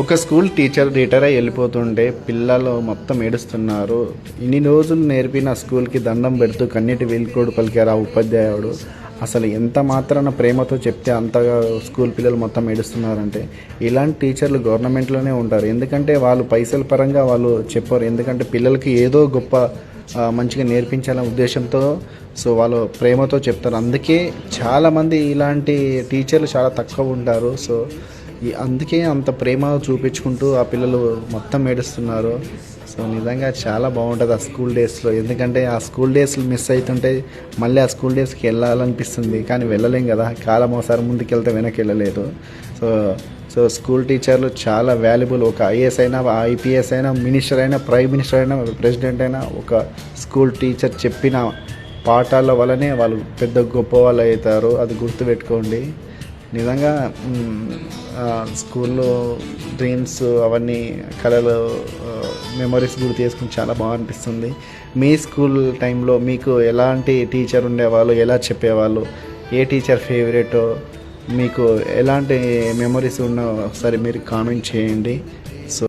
ఒక school teacher retire అయి వెళ్ళిపోతుంటే పిల్లలు మొత్తం ఏడుస్తున్నారు. ఇన్ని రోజులు నేర్పిన స్కూల్కి దండం పెడుతూ కన్నీటి వీలుకోడు పలికారు ఆ ఉపాధ్యాయుడు. అసలు ఎంత మాత్రాన ప్రేమతో చెప్తే అంతగా స్కూల్ పిల్లలు మొత్తం ఏడుస్తున్నారంటే ఇలాంటి టీచర్లు గవర్నమెంట్లోనే ఉంటారు. ఎందుకంటే వాళ్ళు పైసల పరంగా వాళ్ళు చెప్పారు. ఎందుకంటే పిల్లలకి ఏదో గొప్ప మంచిగా నేర్పించాలనే ఉద్దేశంతో సో వాళ్ళు ప్రేమతో చెప్తారు. అందుకే చాలామంది ఇలాంటి టీచర్లు చాలా తక్కువ ఉంటారు. సో అందుకే అంత ప్రేమ చూపించుకుంటూ ఆ పిల్లలు మొత్తం ఏడుస్తున్నారు. సో నిజంగా చాలా బాగుంటుంది ఆ స్కూల్ డేస్లో. ఎందుకంటే ఆ స్కూల్ డేస్లు మిస్ అవుతుంటే మళ్ళీ ఆ స్కూల్ డేస్కి వెళ్ళాలనిపిస్తుంది. కానీ వెళ్ళలేం కదా. కాలం ఒకసారి ముందుకు వెళ్తే వెనక్కి వెళ్ళలేదు. సో సో స్కూల్ టీచర్లు చాలా వాల్యుబుల్. ఒక ఐఏఎస్ అయినా ఐపీఎస్ అయినా మినిస్టర్ అయినా ప్రైమ్ మినిస్టర్ అయినా ప్రెసిడెంట్ అయినా ఒక స్కూల్ టీచర్ చెప్పిన పాఠాల వల్లనే వాళ్ళు పెద్ద గొప్ప వాళ్ళు అవుతారు. అది గుర్తుపెట్టుకోండి. నిజంగా స్కూల్లో డ్రీమ్స్ అవన్నీ కళలు మెమరీస్ గుర్తు చేసుకుని చాలా బాగా అనిపిస్తుంది మీ స్కూల్ టైంలో మీకు ఎలాంటి టీచర్ ఉండేవాళ్ళు ఎలా చెప్పేవాళ్ళు? ఏ టీచర్ ఫేవరెట్ మీకు ఎలాంటి మెమరీస్ ఉన్నా ఒకసారి మీరు కామెంట్ చేయండి.